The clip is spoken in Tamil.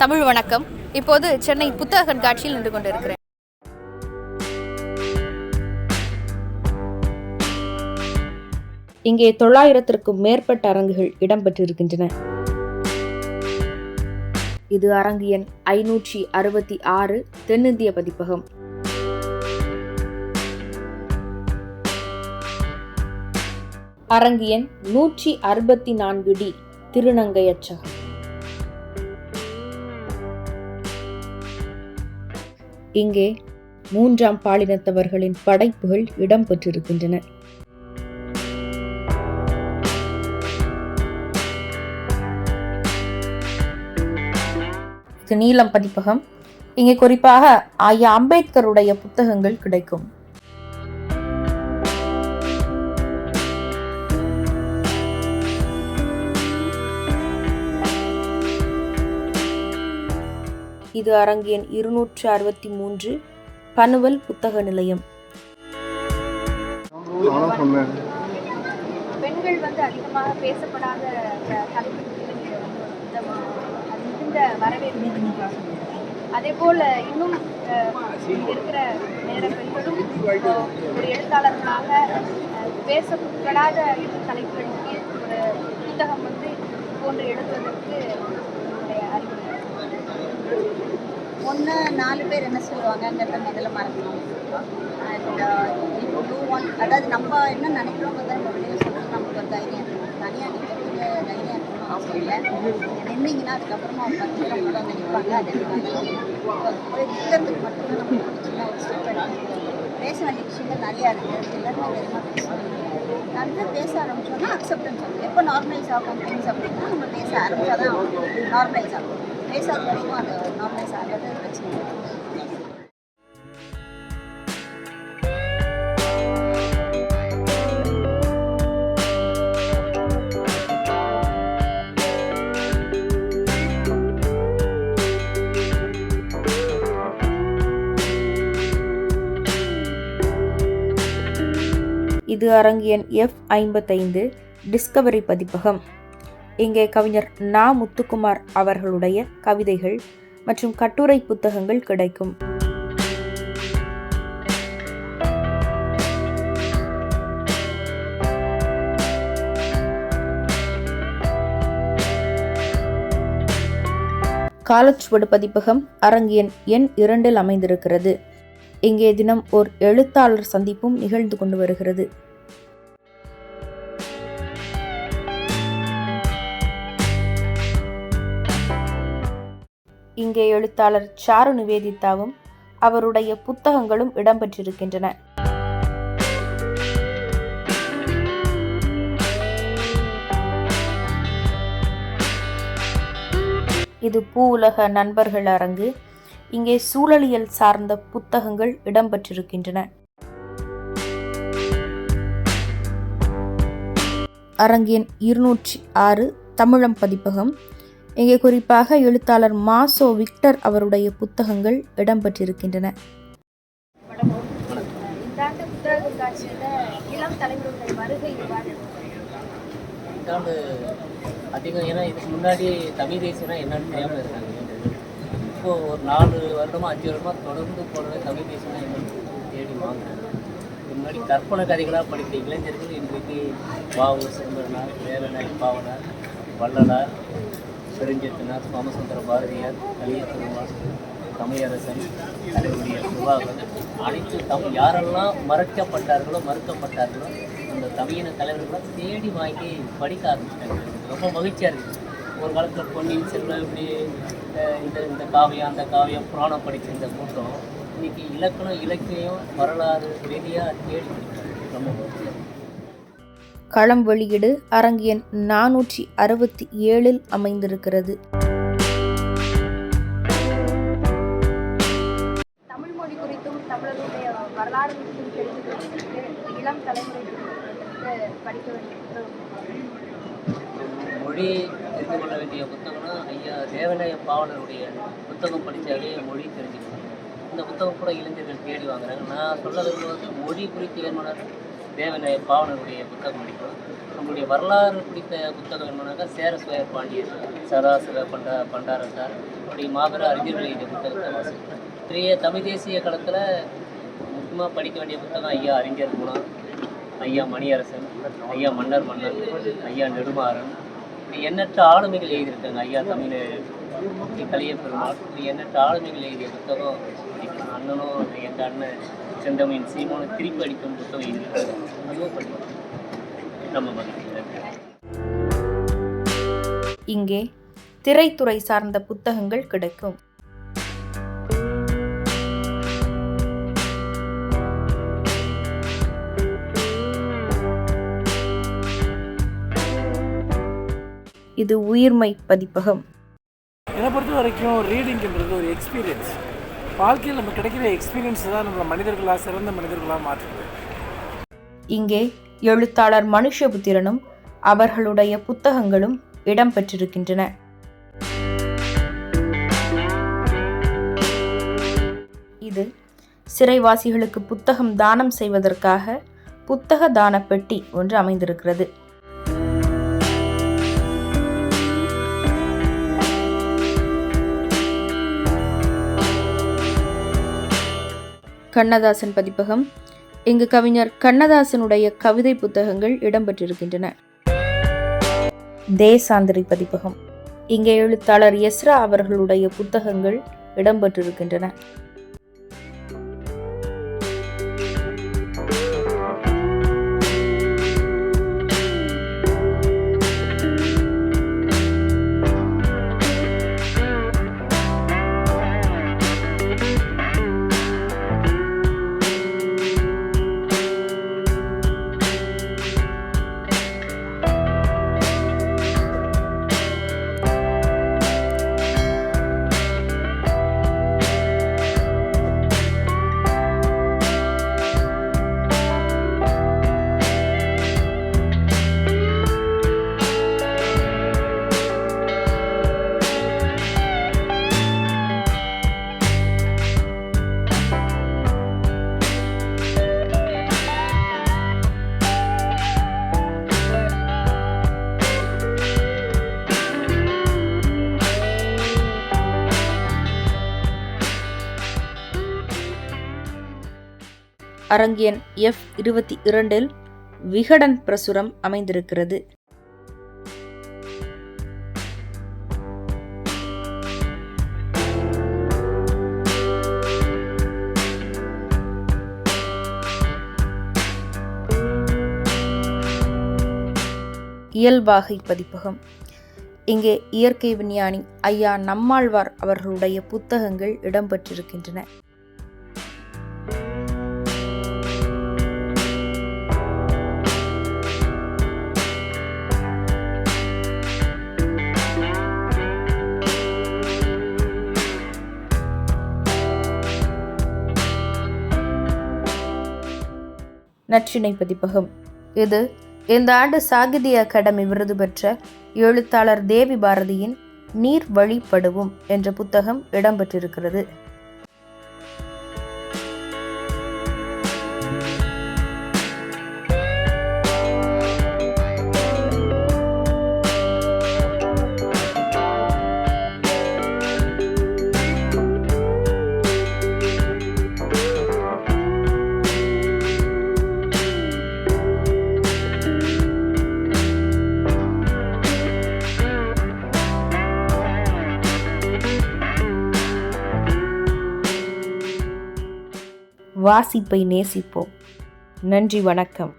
தமிழ் வணக்கம். இப்போது சென்னை புத்தக கண்காட்சியில் நின்று கொண்டிருக்கிறேன். இங்கே தொள்ளாயிரத்திற்கும் மேற்பட்ட அரங்குகள் இடம்பெற்றிருக்கின்றன. இது அரங்கு எண் ஐநூற்றி அறுபத்தி ஆறு தென்னிந்திய பதிப்பகம். அரங்கு எண் நூற்றி அறுபத்தி நான்கு டி திருநங்கையச்சகம். இங்கே மூன்றாம் பாலினத்தவர்களின் படைப்புகள் இடம்பெற்றிருக்கின்றன இது நீலம் பதிப்பகம். இங்கே குறிப்பாக ஐயா அம்பேத்கருடைய புத்தகங்கள் கிடைக்கும். இது அரங்கு எண் இருநூற்று அறுபத்தி மூன்று பனுவல் புத்தக நிலையம். பெண்கள் வந்து அதிகமாக பேசப்படாத அது மிகுந்த வரவேற்பு. அதே போல் இன்னும் இருக்கிற நேர பெண்களும் ஒரு எழுத்தாளர்களாக அஹ், பேசப்படாத தலைப்புகளுக்கு ஒரு புத்தகம் வந்து போன்று எழுதுவதற்கு அறிவுரை. ஒன்று நாலு பேர் என்ன சொல்லுவாங்கங்கிறத முதல்ல மறக்கணும் அண்ட் இப்போ டூ ஒன் அதாவது நம்ம என்ன நினைக்கிறோங்கிறத நம்ம வெளியில் சொல்கிறது நமக்கு ஒரு தைரியம் இருக்கணும். தனியாக நிற்கிறதுக்கு தைரியம் இருக்கணும் அவசியம் இல்லை. நின்றீங்கன்னா அதுக்கப்புறமா அவங்க பத்து பேர் கூட வந்து நிற்பாங்க அது ஒரு நிற்கிறதுக்கு மட்டும்தான் நம்ம ஒரு சின்ன ஒரு ஸ்டெப் எடுக்கணும். பேச வேண்டிய விஷயங்கள் நிறையா இருக்குது எல்லாருமே தைரியமாக பேசணும் நிறைய பேச ஆரம்பிச்சோன்னா அக்செப்டன்ஸ் ஆகும். எப்போ நார்மலைஸ் ஆகும் திங்ஸ் அப்படின்னா நம்ம பேச ஆரம்பிச்சா தான் நார்மலைஸ் ஆகும். இது அரங்கியன் எஃப் ஐம்பத்தைந்து டிஸ்கவரி பதிப்பகம். இங்கே கவிஞர் நா. முத்துக்குமார் அவர்களுடைய கவிதைகள் மற்றும் கட்டுரை புத்தகங்கள் கிடைக்கும். காலச்சுவடு பதிப்பகம் அரங்கியன் எண் இரண்டில் அமைந்திருக்கிறது. இங்கே தினம் ஓர் எழுத்தாளர் சந்திப்பும் நிகழ்ந்து கொண்டு வருகிறது. இங்கே எழுத்தாளர் சாரு நிவேதிதாவும் அவருடைய புத்தகங்களும் இடம்பெற்றிருக்கின்றன. இது பூ உலக நண்பர்கள் அரங்கு. இங்கே சூழலியல் சார்ந்த புத்தகங்கள் இடம்பெற்றிருக்கின்றன. அரங்கின் இருநூற்றி ஆறு தமிழம் பதிப்பகம். இங்கே குறிப்பாக எழுத்தாளர் மாசோ விக்டர் அவருடைய புத்தகங்கள் இடம்பெற்றிருக்கின்றன. இந்த ஆண்டு அதிகம் ஏன்னா இதுக்கு முன்னாடி தமிழ் தேசியம்னா என்னன்னு தெரியாமல் இருக்காங்க. இப்போ ஒரு நாலு வருடமா அஞ்சு வருடமா தொடர்ந்து போடுறது தமிழ் தேசியம்னா என்னன்னு தேடி வாங்குறாங்க. முன்னாடி கற்பனை கதைகளாக படித்த இளைஞர்கள் இன்றைக்கு வாவு சிதம்பரனார் வேலனாய் பாவனார் வள்ளலார் பெருஞ்செத்தினார் சோமசுந்தர பாரதியார் கலிய பெருமாள் தமிழரசன் அதனுடைய சுபாகன் அனைத்து தம் யாரெல்லாம் மறக்கப்பட்டார்களோ மறுக்கப்பட்டார்களோ அந்த தமிழின தலைவர்களாம் தேடி வாங்கி படிக்க ஆரம்பிச்சிட்டாங்க. ரொம்ப மகிழ்ச்சியாக இருக்குது ஒரு காலத்தில் பொன்னியின் செல்வன் இப்படி இந்த இந்த காவியம் அந்த காவியம் புராணம் படித்த இந்த கூட்டம் இன்னைக்கு இலக்கணம் இலக்கியம் வரலாறு ரீதியாக தேடி ரொம்ப மகிழ்ச்சியாக இருக்குது களம் வெளியீடு அரங்கு எண் நானூற்றி அறுபத்தி ஏழில் அமைந்திருக்கிறது. தமிழ் மொழி குறித்தும் தமிழர்களுடைய வரலாறு குறித்தும் தெரிந்து கொள்வதற்கு இளம் தலைமுறைகளுக்கு படிக்க வேண்டிய புத்தகம் மொழி தெரிந்து கொள்ள வேண்டிய புத்தகம்னா ஐயா தேவநாய பாவலருடைய புத்தகம் படித்தாலே மொழி தெரிஞ்சுக்கணும் இந்த புத்தகம் கூட இளைஞர்கள் தேடி வாங்குறாங்க. நான் சொல்ல விரும்புவது மொழி குறித்து வேணுமானார் தேவநாய பாவனருடைய புத்தகம் படிக்கிறோம். நம்மளுடைய வரலாறு பிடித்த புத்தகம் என்னன்னாக்கா சேர சுயர் பாண்டியர் சராசர பண்டா பண்டாரத்தார் அப்படி மாபெரும் அறிஞர்கள் எழுதிய புத்தகத்தை வாசிக்கிறோம். பெரிய தமிழ் தேசிய களத்தில் முக்கியமாக படிக்க வேண்டிய புத்தகம் ஐயா அறிஞர் குணா ஐயா மணியரசன் ஐயா மன்னர் மன்னன் ஐயா நெடுமாறன். எண்ணற்ற ஆளுமைகள் எழுதியிருக்காங்க ஐயா தமிழ் கலிய பெருமாள். எண்ணற்ற ஆளுமைகள் எழுதிய புத்தகம் அண்ணனும் எங்கள் அண்ணன் செந்தமின் சீமோனும் திருப்பி அடிக்கும் புத்தகம் அதுவும் நம்ம இங்கே திரைத்துறை சார்ந்த புத்தகங்கள் கிடைக்கும். இது உயிர்மை பதிப்பகம். என்னை பொறுத்த வரைக்கும் ரீடிங்ன்றது ஒரு எக்ஸ்பீரியன்ஸ் வாழ்க்கையில் நம்ம கிடைக்கிற எக்ஸ்பீரியன்ஸ் தான் நம்மளை மனிதர்களாக சிறந்த மனிதர்களாக மாற்றுது. இங்கே எழுத்தாளர் மனுஷபுத்திரனும் அவர்களுடைய புத்தகங்களும் இடம்பெற்றிருக்கின்றன இது சிறைவாசிகளுக்கு புத்தகம் தானம் செய்வதற்காக புத்தக தான பெட்டி ஒன்று அமைந்திருக்கிறது. கண்ணதாசன் பதிப்பகம். இங்கு கவிஞர் கண்ணதாசனுடைய கவிதை புத்தகங்கள் இடம்பெற்றிருக்கின்றன. தேசாந்திரி பதிப்பகம். இங்கே எழுத்தாளர் எஸ்ரா அவர்களுடைய புத்தகங்கள் இடம்பெற்றிருக்கின்றன. அரங்கியன் எஃப் இருபத்தி இரண்டில் விகடன் பிரசுரம் அமைந்திருக்கிறது. இயல்பாகை பதிப்பகம். இங்கே இயற்கை விஞ்ஞானி ஐயா நம்மாழ்வார் அவர்களுடைய புத்தகங்கள் இடம்பெற்றிருக்கின்றன. நற்றிணை பதிப்பகம். இது இந்த ஆண்டு சாகித்ய அகாடமி விருது பெற்ற எழுத்தாளர் தேவி பாரதியின் நீர் வழிபடுவோம் என்ற புத்தகம் இடம்பெற்றிருக்கிறது. வாசிப்பை நேசிப்போம். நன்றி வணக்கம்.